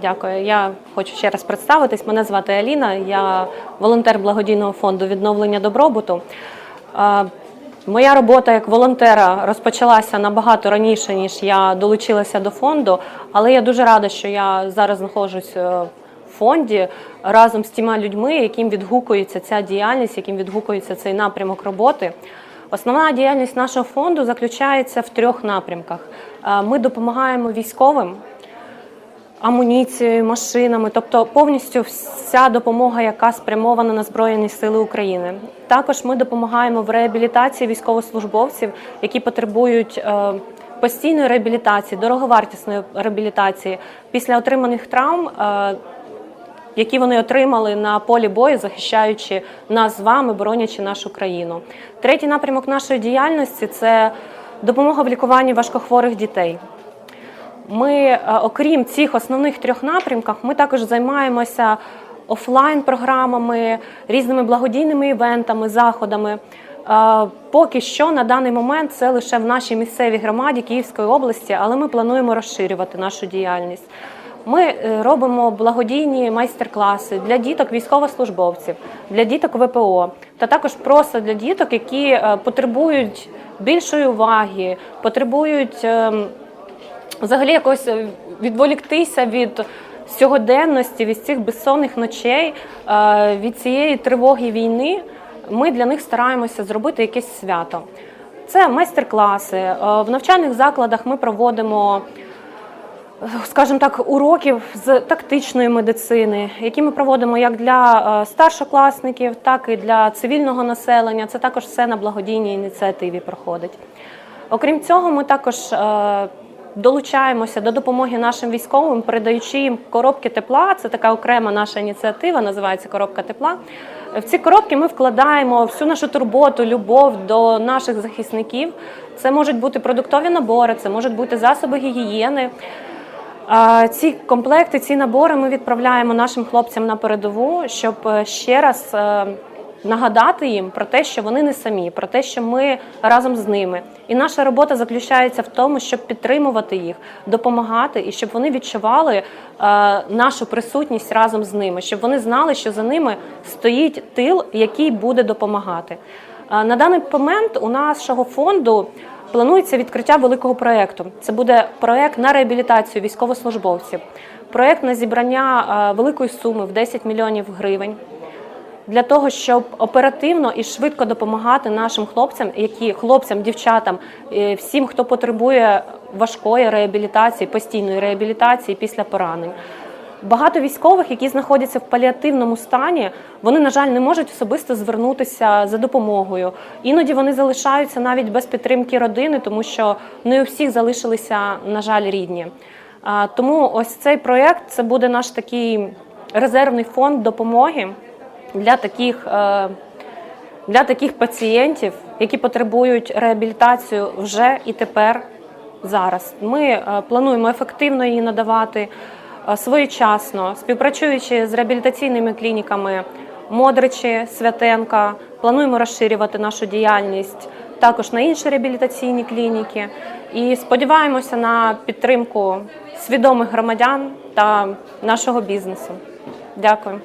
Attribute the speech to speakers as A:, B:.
A: Дякую. Я хочу ще раз представитись. Мене звати Аліна. Я волонтер благодійного фонду відновлення добробуту. Е, Моя робота як волонтера розпочалася набагато раніше, ніж я долучилася до фонду, але я дуже рада, що я зараз знаходжусь е, в фонді разом з тіма людьми, яким відгукується ця діяльність, яким відгукується цей напрямок роботи. Основна діяльність нашого фонду заключається в трьох напрямках. Е, Ми допомагаємо військовим амуніцією, машинами, тобто повністю вся допомога, яка спрямована на Збройні Сили України. Також ми допомагаємо в реабілітації військовослужбовців, які потребують е, постійної реабілітації, дороговартісної реабілітації після отриманих травм. е, які вони отримали на полі бою, захищаючи нас з вами, боронячи нашу країну. Третій напрямок нашої діяльності це допомога в лікуванні важкохворих дітей. Ми, е, окрім цих основних трьох напрямках, ми також займаємося офлайн-програмами, різними благодійними івентами, заходами. Е, Поки що на даний момент це лише в нашій місцевій громаді Київської області, але ми плануємо розширювати нашу діяльність. Ми е, робимо благодійні майстер-класи для діток військовослужбовців, для діток ВПО, та також просто для діток, які потребують більшої уваги, потребують ем, взагалі якось е, відволіктися від сьогоденності, від цих безсонних ночей, е, від цієї тривоги війни. Ми для них стараємося зробити якесь свято. Це майстер-класи. Е, В навчальних закладах ми проводимо скажімо так, уроків з тактичної медицини, які ми проводимо як для старшокласників, так і для цивільного населення. Це також все на благодійній ініціативі проходить. Окрім цього, ми також долучаємося до допомоги нашим військовим, передаючи їм коробки тепла. Це така окрема наша ініціатива, називається Коробка тепла. В ці коробки ми вкладаємо всю нашу турботу, любов до наших захисників. Це можуть бути продуктові набори, це можуть бути засоби гігієни. Ці комплекти, ці набори ми відправляємо нашим хлопцям на передову, щоб е, ще раз е, нагадати їм про те, що вони не самі, про те, що ми разом з ними. І наша робота заключається в тому, щоб підтримувати їх, допомагати і щоб вони відчували е, нашу присутність разом з ними, щоб вони знали, що за ними стоїть тил, який буде допомагати. Е, На даний момент у нашого фонду планується відкриття великого проєкту. Це буде проєкт на реабілітацію військовослужбовців, проєкт на зібрання е, великої суми в 10 мільйонів гривень. Для того щоб оперативно і швидко допомагати нашим хлопцям, які хлопцям, дівчатам, е, всім, хто потребує важкої реабілітації, постійної реабілітації після поранень. Багато військових, які знаходяться в паліативному стані, вони, на жаль, не можуть особисто звернутися за допомогою. Іноді вони залишаються навіть без підтримки родини, тому що не у всіх залишилися, на жаль, рідні. Тому ось цей проєкт це буде наш такий резервний фонд допомоги для таких. е, Для таких пацієнтів, які потребують реабілітацію вже і тепер зараз. Ми е, плануємо ефективно її надавати е, своєчасно, співпрацюючи з реабілітаційними клініками Модричі, Святенка. Плануємо розширювати нашу діяльність також на інші реабілітаційні клініки. І сподіваємося на підтримку свідомих громадян та нашого бізнесу. Дякую.